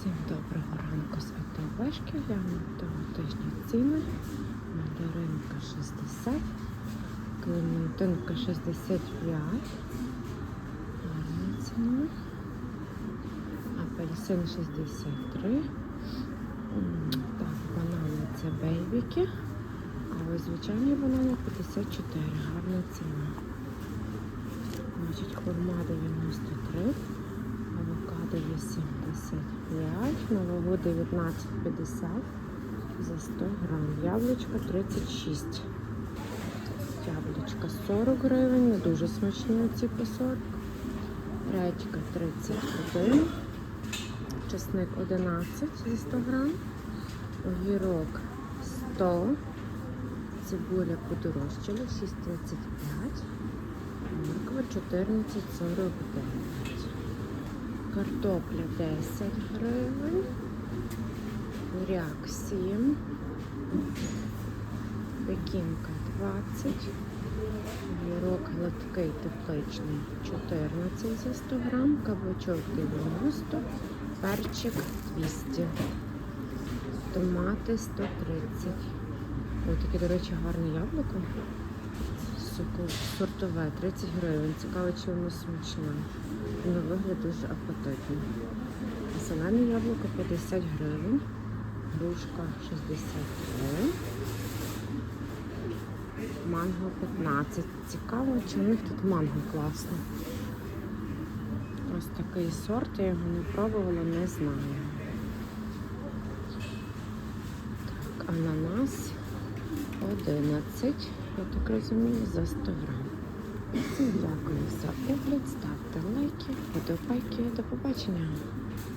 Всім доброго ранку з АТБшки. Глянемо того тижня ціни. Мандаринка 60, клементинка 65, гарна ціна, апельсин 63. Так, банани це бейбіки. А ось звичайні банани 54. Гарна ціна. Значить, хурма 93, авокадо є 70 нову 19,50 за 100 грам. Яблучко 36. Яблучко 40 гривень. Дуже смачні оці по 40. Редька 31. Чесник 11 за 100 грам. Огірок 100. Цибуля подорожчала, 6,35. Морква 14,49. Картопля 10 гривень. Буряк 7. Пекінка 20. Вірок гладкий тепличний 14 за 100 грам. Кабачок 90. Перчик 200. Томати 130. Ось таке, до речі, гарне яблуко. Сортове 30 гривень. Цікаво, чи воно смачне. На вигляд дуже апетитно. Зелене яблуко 50 гривень. Грушка 60. Манго 15. Цікаво, чи в них тут манго класно. Ось такий сорт, я його не пробувала, не знаю. Так, ананас 11, я так розумію, за 100 грам. Всім дякую за огляд, ставте лайки, подобайки. До побачення.